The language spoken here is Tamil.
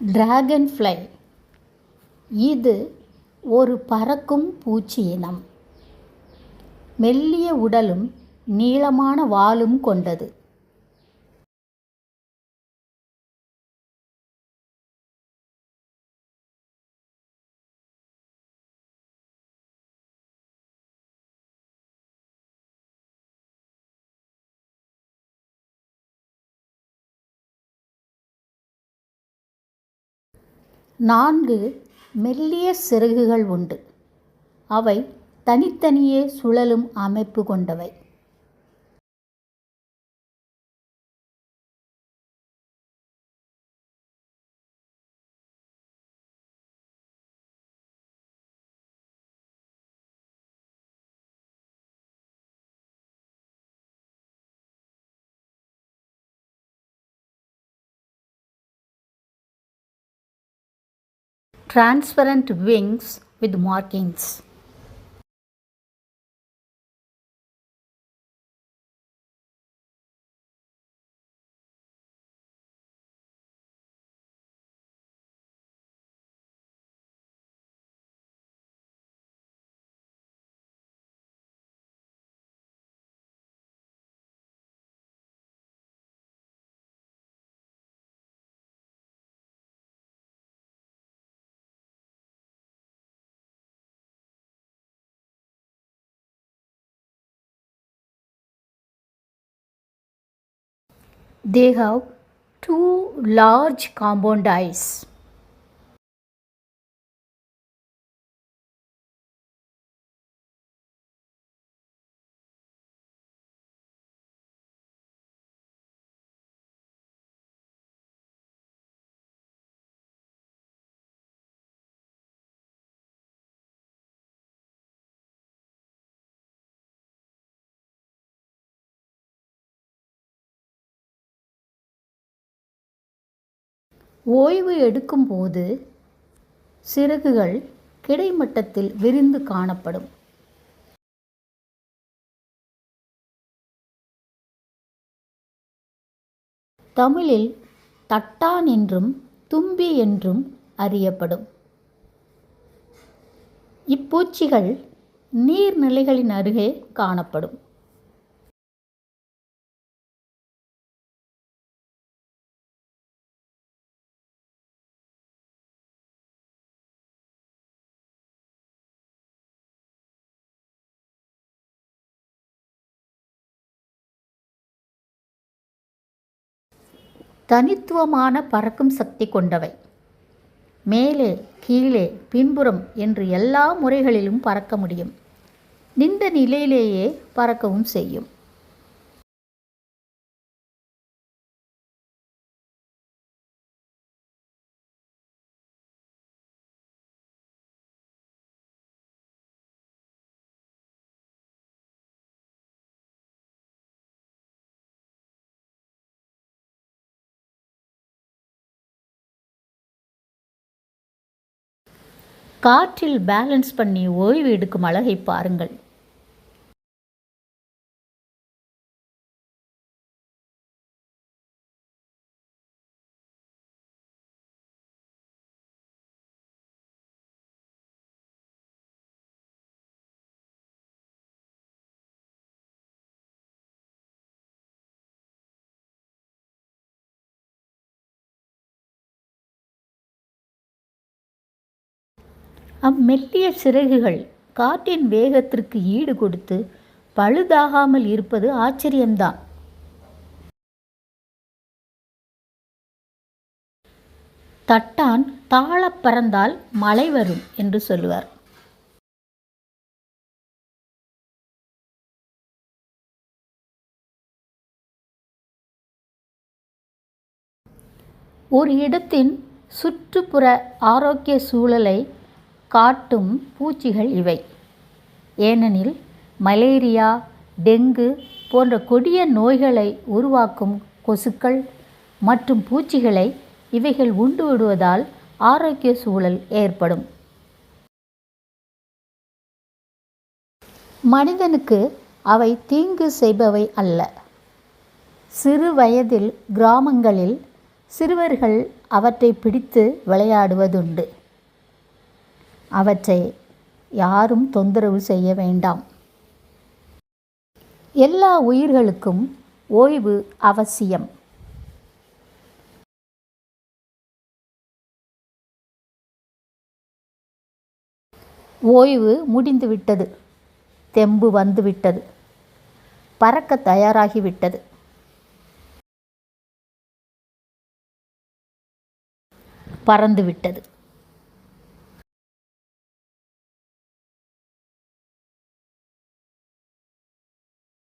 டிராகன் ஃப்ளை இது ஒரு பறக்கும் பூச்சி இனம். மெல்லிய உடலும் நீளமான வாலும் கொண்டது. நான்கு மெல்லிய சிறகுகள் உண்டு. அவை தனித்தனியே சுழலும் அமைப்பு கொண்டவை. Transparent wings with markings. They have two large compound eyes. ஓய்வு எடுக்கும்போது சிறகுகள் கிடைமட்டத்தில் விரிந்து காணப்படும். தமிழில் தட்டான் என்றும் தும்பி என்றும் அறியப்படும். இப்பூச்சிகள் நீர்நிலைகளின் அருகே காணப்படும். தனித்துவமான பறக்கும் சக்தி கொண்டவை. மேலே கீழே பின்புறம் என்று எல்லா முறைகளிலும் பறக்க முடியும். நின்ற நிலையிலேயே பறக்கவும் செய்யும். காற்றில் பேலன்ஸ் பண்ணி ஓய்வு எடுக்கும் அழகை பாருங்கள். அம்மெல்லிய சிறகுகள் காற்றின் வேகத்திற்கு ஈடு கொடுத்து பழுதாகாமல் இருப்பது ஆச்சரியம்தான். தட்டான் தாழப் பறந்தால் மழை வரும் என்று சொல்லுவார். ஒரு இடத்தின் சுற்றுப்புற ஆரோக்கிய சூழலை காட்டும் பூச்சிகள் இவை. ஏனெனில் மலேரியா டெங்கு போன்ற கொடிய நோய்களை உருவாக்கும் கொசுக்கள் மற்றும் பூச்சிகளை இவைகள் உண்டு விடுவதால் ஆரோக்கிய சூழல் ஏற்படும். மனிதனுக்கு அவை தீங்கு செய்பவை அல்ல. சிறு வயதில் கிராமங்களில் சிறுவர்கள் அவற்றை பிடித்து விளையாடுவதுண்டு. அவற்றை யாரும் தொந்தரவு செய்ய வேண்டாம். எல்லா உயிர்களுக்கும் ஓய்வு அவசியம். ஓய்வு முடிந்துவிட்டது. தெம்பு வந்துவிட்டது. பறக்க தயாராகிவிட்டது. பறந்துவிட்டது.